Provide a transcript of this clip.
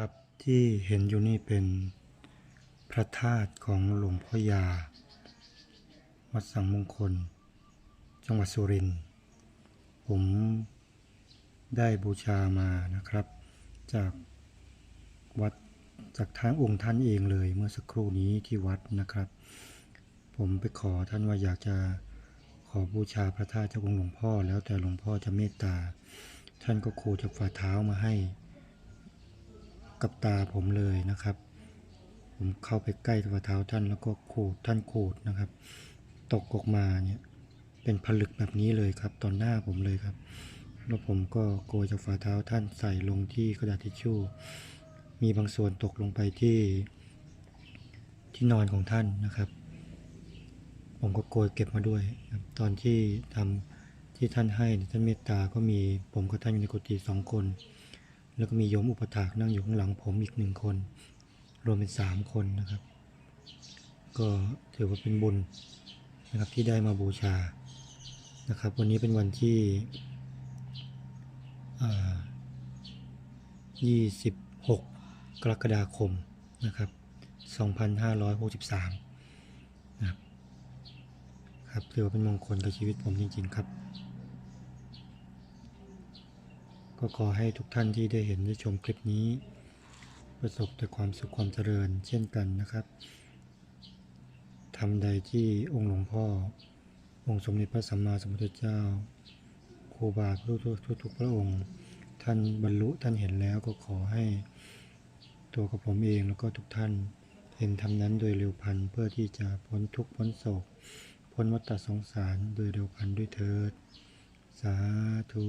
ครับที่เห็นอยู่นี่เป็นพระธาตุของหลวงพ่อยา วัดสังมงคล จังหวัดสุรินทร์ผมได้บูชามานะครับ จากวัดจากทางองค์ท่านเองเลยเมื่อสักครู่นี้ที่วัดนะครับ ผมไปขอท่านว่าอยากจะขอบูชาพระธาตุจากองค์หลวงพ่อ แล้วแต่หลวงพ่อจะเมตตา ท่านก็ขูจากฝ่าเท้ามาให้ กับตาผมเลยนะครับ ผมเข้าไปใกล้ฝ่าเท้าท่านแล้วก็ขูดท่านขูดนะครับ ตกออกมาเนี่ยเป็นผลึกแบบนี้เลยครับตอนหน้าผมเลยครับ แล้วผมก็โกยจากฝ่าเท้าท่านใส่ลงที่กระดาษทิชชู่ มีบางส่วนตกลงไปที่ที่นอนของท่านนะครับ ผมก็โกยเก็บมาด้วย ตอนที่ทำที่ท่านให้ท่านเมตตาก็มีผมกับท่านอยู่ในกุฏิสองคน แล้วก็มีโยมอุปถากนั่งอยู่ข้างหลังผมอีกหนึ่งคน รวมเป็นสามคนนะครับ ก็ถือว่าเป็นบุญนะครับที่ได้มาบูชานะครับ วันนี้เป็นวันที่ยี่สิบหกกรกฎาคมนะครับสองพันห้าร้อยหกสิบสามนะครับครับถือว่าเป็นมงคลกับชีวิตผมจริง ๆ ครับ ก็ขอให้ทุกท่านที่ได้เห็นได้ชมคลิปนี้ ประสบแต่ความสุขความเจริญเช่นกันนะครับทำใดที่องค์หลวงพ่อ องค์สมเด็จพระสัมมาสัมพุทธเจ้าครูบาทุกทุกทุกพระองค์ ท่านบรรลุท่านเห็นแล้วก็ขอให้ตัวกับผมเองแล้วก็ทุกท่านเห็นทำนั้นโดยเร็วพันเพื่อที่จะพ้นทุกข์พ้นโศก พ้นวัฏสงสารโดยเร็วพันด้วยเถิด สาธุ